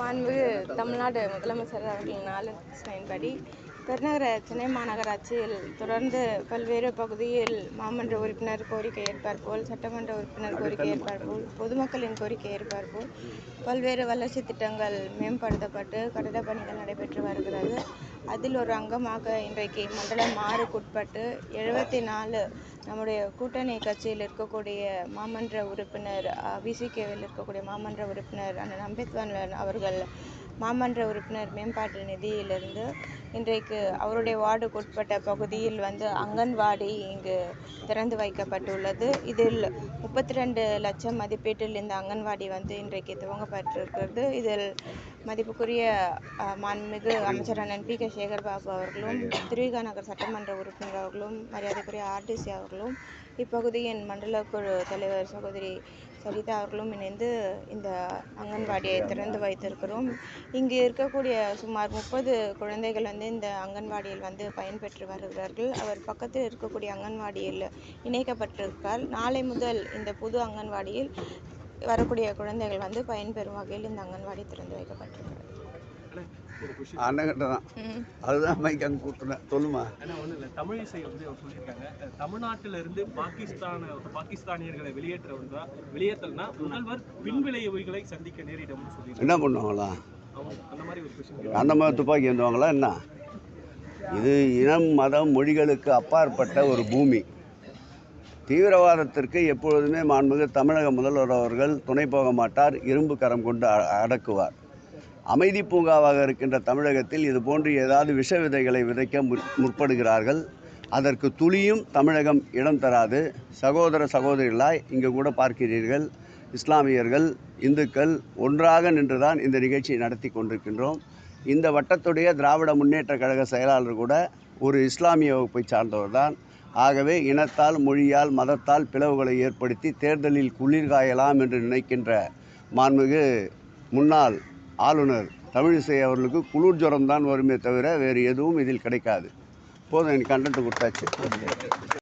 மாண்புமிகு தமிழ்நாடு முதலமைச்சர் அவர்களின் ஆலோசனையின்படி பெருநகர சென்னை மாநகராட்சியில் தொடர்ந்து பல்வேறு பகுதியில் மாமன்ற உறுப்பினர் கோரிக்கை ஏற்பாற்போல் சட்டமன்ற உறுப்பினர் கோரிக்கை ஏற்பாற்போல் பொதுமக்களின் கோரிக்கை ஏற்பாற்போல் பல்வேறு வளர்ச்சி திட்டங்கள் மேம்படுத்தப்பட்டு கட்டடப் பணிகள் நடைபெற்று வருகிறது. அதில் ஒரு அங்கமாக இன்றைக்கு மண்டலம் ஆறுக்குட்பட்டு எழுபத்தி நாலு நம்முடைய கூட்டணி கட்சியில் இருக்கக்கூடிய மாமன்ற உறுப்பினர் விசிகேவில் இருக்கக்கூடிய மாமன்ற உறுப்பினர் அண்ணன் அம்பேத்கர் அவர்கள் மாமன்ற உறுப்பினர் மேம்பாட்டு நிதியிலிருந்து இன்றைக்கு அவருடைய வார்டுக்கு உட்பட்ட பகுதியில் வந்து அங்கன்வாடி இங்கு திறந்து வைக்கப்பட்டுள்ளது. இதில் முப்பத்தி ரெண்டு லட்சம் மதிப்பீட்டில் இந்த அங்கன்வாடி வந்து இன்றைக்கு துவங்கப்பட்டிருக்கிறது. இதில் மதிப்புக்குரிய மாண்புமிகு அமைச்சர் அண்ணன் பி. கே. சேகர்பாபு அவர்களும் திருவிக நகர் சட்டமன்ற உறுப்பினர் அவர்களும் மரியாதைக்குரிய ஆர்டிசி அவர்களும் இப்பகுதியின் மண்டல குழு தலைவர் சகோதரி சரிதா அவர்களும் இணைந்து இந்த அங்கன்வாடியை திறந்து வைத்திருக்கிறோம். இங்கு இருக்கக்கூடிய சுமார் முப்பது குழந்தைகள் வந்து இந்த அங்கன்வாடியில் வந்து பயன்பெற்று வருகிறார்கள். அவர் பக்கத்தில் இருக்கக்கூடிய அங்கன்வாடியில் இணைக்கப்பட்டிருக்கார் நாளை முதல் இந்த புது அங்கன்வாடியில் வரக்கூடிய குழந்தைகள் வந்து பயன்பெறும் வகையில் இந்த அங்கன்வாடி திறந்து வைக்கப்பட்டிருக்கிறது. அண்ணங்கிட்ட தான். ம். அதுதான் மைக் அங்கே கூப்பிட்டுனேன் சொல்லுமா? ஏன்னா ஒன்றும் இல்லை. தமிழிசை வந்து அவர் சொல்லியிருக்காங்க. தமிழ்நாட்டில இருந்து பாகிஸ்தான பாகிஸ்தானியர்களை வெளியேற்றவர்களா வெளியேற்றல்னா முதல்வர் பின்விளைவுகளை சந்திக்க நேரிடும்னு சொல்லியிருக்காங்க. என்ன பண்ணுவாங்களா? அந்த மாதிரி ஒரு அந்த மாதிரி துப்பாக்கி வந்துவாங்களா என்ன? இது இனம் மதம் மொழிகளுக்கு அப்பாற்பட்ட ஒரு பூமி. தீவிரவாதத்திற்கு எப்பொழுதுமே மாண்புமிகு தமிழக முதல்வர் அவர்கள் துணை போக மாட்டார் இரும்பு கரம் கொண்டு அடக்குவார். அமைதி பூங்காவாக இருக்கின்ற தமிழகத்தில் இது போன்று ஏதாவது விஷ விதைகளை விதைக்க முற்படுகிறார்கள். அதற்கு துளியும் தமிழகம் இடம் தராது. சகோதர சகோதரிகளாய் இங்கே கூட பார்க்கிறீர்கள். இஸ்லாமியர்கள் இந்துக்கள் ஒன்றாக நின்றுதான் இந்த நிகழ்ச்சியை நடத்தி கொண்டிருக்கின்றோம். இந்த வட்டத்துடைய திராவிட முன்னேற்ற கழக செயலாளர் கூட ஒரு இஸ்லாமிய வகுப்பை சார்ந்தவர் தான். ஆகவே இனத்தால் மொழியால் மதத்தால் பிளவுகளை ஏற்படுத்தி தேர்தலில் குளிர்காயலாம் என்று நினைக்கின்ற மாண்புமிகு முன்னாள் ஆளுநர் தமிழிசை அவர்களுக்கு குளிர் ஜுரம் தான் வருமே தவிர வேறு எதுவும் இதில் கிடைக்காது. போதும் எனக்கு கண்டென்ட் கொடுத்தாச்சு.